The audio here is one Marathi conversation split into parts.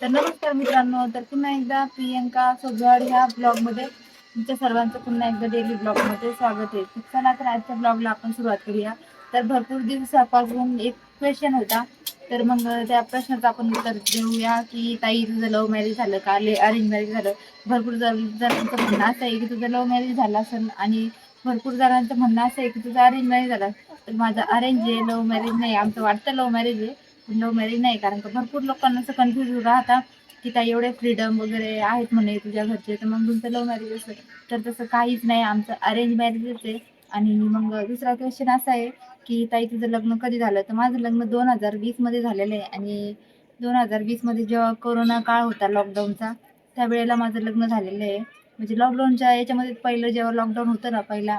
तर नमस्कार मित्रांनो तर पुन्हा एकदा प्रियंका सोबड ह्या ब्लॉगमध्ये तुमच्या सर्वांचं पुन्हा एकदा डेली ब्लॉगमध्ये स्वागत आहे. चला तर आजच्या ब्लॉगला आपण सुरुवात करूया. तर भरपूर दिवसापासून एक क्वेश्चन होता. तर मग त्या प्रश्नाचं आपण उत्तर देऊया की ताई तुझं लव्ह मॅरेज झालं का? ले अरेंज मॅरेज झालं. भरपूर जणांचं म्हणणं असं आहे की तुझं लव्ह मॅरेज झालं असेल आणि भरपूर जणांचं म्हणणं असं आहे की तुझं अरेंज मॅरेज झालं तर माझं अरेंज आहे लव्ह मॅरेज नाही आमचं वाटतं लव्ह मॅरेज आहे. लव्ह मॅरेज नाही कारण का भरपूर लोकांना असं कन्फ्युज राहता की ताई एवढे फ्रीडम वगैरे आहेत म्हणे तुझ्या घरचे तर मग तुमचं लव्ह मॅरेज असेल तर तसं काहीच नाही आमचं अरेंज मॅरेजच आहे. आणि मग दुसरा क्वेश्चन असा आहे की ताई तुझं लग्न कधी झालं? तर माझं लग्न दोन हजार वीसमध्ये झालेलं आहे. आणि दोन हजार वीसमध्ये जेव्हा कोरोना काळ होता लॉकडाऊनचा त्यावेळेला माझं लग्न झालेलं आहे. म्हणजे लॉकडाऊनच्या याच्यामध्ये पहिलं जेव्हा लॉकडाऊन होतं ना पहिला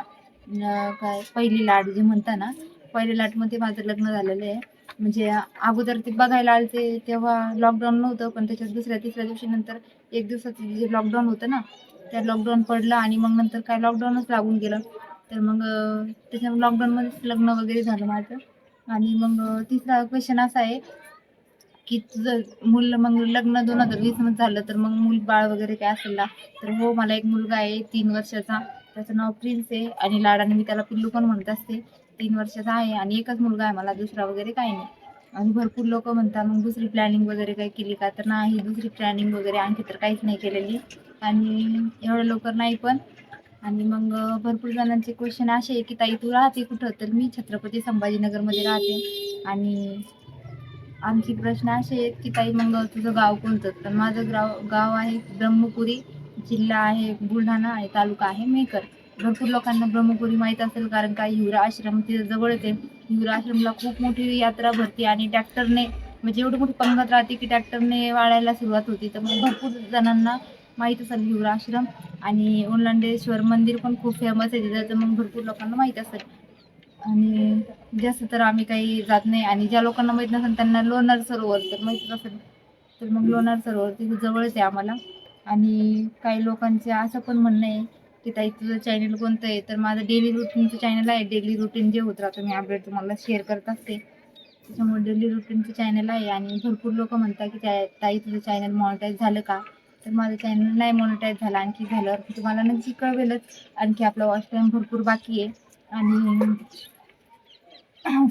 काय पहिली लाड जे म्हणता ना पहिल्या लाटमध्ये माझं लग्न झालेलं आहे. म्हणजे अगोदर ते बघायला आलते तेव्हा लॉकडाऊन नव्हतं पण त्याच्यात दुसऱ्या तिसऱ्या दिवशी नंतर एक दिवसाचं जे लॉकडाऊन होतं ना त्या लॉकडाऊन पडलं आणि मग नंतर काय लॉकडाऊनच लागून गेलं. तर मग त्याच्या लॉकडाऊनमध्येच लग्न वगैरे झालं माझं. आणि मग तिसरा क्वेश्चन असा आहे की तुझं मुलं मग लग्न दोन हजार वीसमध्ये झालं तर मग मूल बाळ वगैरे काय असेल ना तर हो मला एक मुलगा आहे तीन वर्षाचा. त्याचं नाव प्रिन्स आहे आणि लाडाने मी त्याला पिल्लू पण म्हणत असते. तीन वर्षाचा आहे आणि एकच मुलगा आहे मला दुसरा वगैरे काही नाही. आणि भरपूर लोक म्हणतात मग दुसरी प्लॅनिंग वगैरे काही केली का? तर नाही दुसरी प्लॅनिंग वगैरे आणखी तर काहीच नाही केलेली. आणि एवढं लवकर नाही पण. आणि मग भरपूर जणांचे क्वेश्चन असे आहे की ताई तू राहते कुठं? तर मी छत्रपती संभाजीनगरमध्ये राहते. आणि आणखी प्रश्न असे आहेत की ताई मग तुझं गाव कोणतं? तर माझं गाव गाव आहे ब्रह्मपुरी जिल्हा आहे बुलढाणा आणि तालुका आहे मेकर. भरपूर लोकांना ब्रह्मपुरी माहीत असेल कारण का हिवरा आश्रम तिथे जवळच आहे हिवरा आश्रमला खूप मोठी यात्रा भरती आणि ट्रॅक्टरने म्हणजे एवढी मोठी पंगत राहते की ट्रॅक्टरने वाळायला सुरुवात होती. तर मग भरपूर जणांना माहीत असेल हिवरा आश्रम आणि ओलांडेश्वर मंदिर पण खूप फेमस आहे तिथं मग भरपूर लोकांना माहीत असेल. आणि जास्त तर आम्ही काही जात नाही आणि ज्या लोकांना माहीत नसेल त्यांना लोणार सरोवर तर माहीतच असेल तर मग लोणार सरोवर तिथे जवळच आहे आम्हाला. आणि काही लोकांचे असं पण म्हणणं आहे की ताई तुझं चॅनल कोणतं आहे? तर माझं डेली रुटीनचं चॅनल आहे. डेली रुटीन जे होत राहतं मी अपडेट तुम्हाला शेअर करत असते. त्याच्यामुळे डेली रुटीनचं चॅनल आहे आणि भरपूर लोक म्हणतात की ताई तुझं चॅनल मॉनिटाईज झालं का? तर माझं चॅनल नाही मॉनिटाईज झालं. आणखी झालं तुम्हाला नक्की कळवेलच. आणखी आपला वॉच टाईम भरपूर बाकी आहे. आणि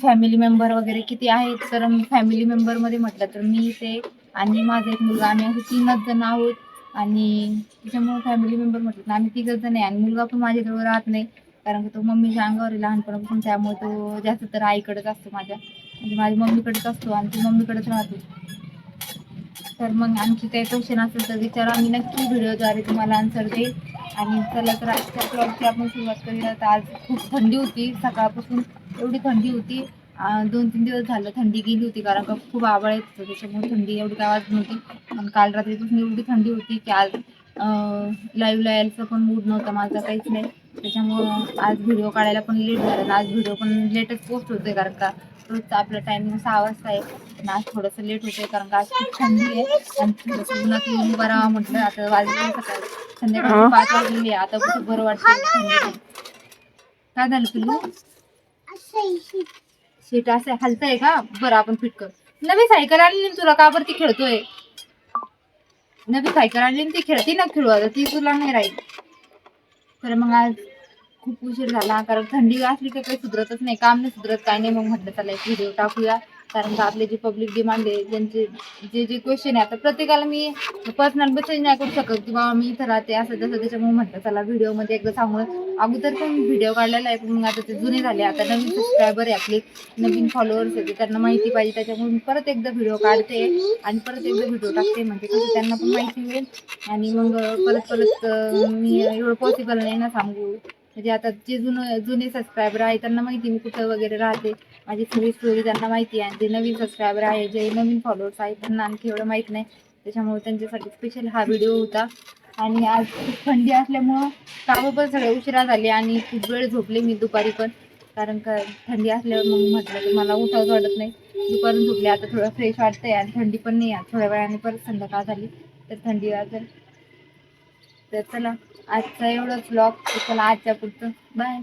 फॅमिली मेंबर वगैरे किती आहेत? तर फॅमिली मेंबरमध्ये म्हटलं तर मी ते आणि माझा एक मुलगा आम्ही असे तीनच जण आहोत. आणि त्याच्यामुळे फॅमिली मेंबर म्हटलं तर आम्ही तिघं जण आहे आणि मुलगा पण माझ्याजवळ राहत नाही कारण की तो मम्मीच्या अंगावर आहे लहानपणापासून त्यामुळे तो जास्त तर आईकडेच असतो माझ्या. म्हणजे माझ्या मम्मीकडेच असतो आणि तो मम्मीकडेच राहतो. तर मग आणखी काही क्वेश्चन असेल तर विचारा मी नक्की व्हिडिओद्वारे तुम्हाला आन्सर देईल. आणि चला तर आजच्या ब्लॉगची आपण सुरुवात करूया. तर आज खूप थंडी होती सकाळपासून एवढी थंडी होती. दोन तीन दिवस झालं थंडी गेली होती कारण का खूप आवाळ येत होतं त्याच्यामुळे थंडी एवढी काय वाजत नव्हती. पण काल रात्रीपासून एवढी थंडी होती की आज लाईव्ह यायचं पण मूड नव्हता माझा काहीच नाही. त्याच्यामुळं आज व्हिडिओ काढायला पण लेट झाला आज व्हिडिओ पण लेटच पोस्ट होतोय कारण का रोजचा आपला टायमिंग सहा वाजता आहे पण आज थोडंसं लेट होतंय कारण का आज खूप थंडी आहे. आणि थोडंसं उन्हात येऊन राहावं म्हटलं आता वाजले सकाळी. संध्याकाळी पाच वाजलेली आहे आता कुठं बरं वाटतं काय झालं पिल्लू? सीट असं हलतंय का? बरं आपण फिट कर. नवी सायकल आणली तुला? का बरं ती खेळतोय? नवी सायकल आणली ती खेळती ना खेळू? आता ती तुला नाही राहील. तर मग आज खूप उशीर झाला कारण थंडी असली तर काही सुधरतच नाही. काम नाही सुधरत काय नाही. मग म्हटलं चला एक व्हिडिओ टाकूया. कारण का आपले जे पब्लिक डिमांड आहे ज्यांचे जे जे क्वेश्चन आहे आता प्रत्येकाला मी पर्सनल मेसेज नाही करू शकत की बाबा मी इथं राहते असं तसं त्याच्यामुळे म्हटलं चला व्हिडिओमध्ये एकदा सांगून अगोदर पण व्हिडिओ काढलेला आहे पण मग आता ते जुने झाले आता नवीन सबस्क्रायबर आहे आपले नवीन फॉलोअर्स आहेत त्यांना माहिती पाहिजे त्याच्यामुळे मी परत एकदा व्हिडिओ काढते आणि परत एकदा व्हिडिओ टाकते म्हणजे कसं त्यांना पण माहिती मिळेल आणि मग परत परत मी एवढं पॉसिबल नाही ना सांगू. म्हणजे आता जे जुनं जुने सबस्क्रायबर आहे त्यांना माहिती मी कुठं वगैरे राहते. माझी सगळी स्टोरी त्यांना माहिती आहे. आणि जे नवीन सबस्क्रायबर आहे जे नवीन फॉलोअर्स आहेत त्यांना आणखी एवढं माहीत नाही. त्याच्यामुळे त्यांच्यासाठी स्पेशल हा व्हिडिओ होता. आणि आज खूप थंडी असल्यामुळं कामं पण सगळे उशिरा झाले आणि खूप वेळ झोपले मी दुपारी पण. कारण का थंडी असल्यावर मग म्हटलं की मला उठावं वाटत नाही. दुपारून झोपले आता थोडं फ्रेश वाटतंय आणि थंडी पण नाही आहे थोड्या वेळाने परत संध्याकाळ झाली तर थंडी वाजेल. तर चला आजचा एवढंच ब्लॉग चला आजच्या पुढचं. बाय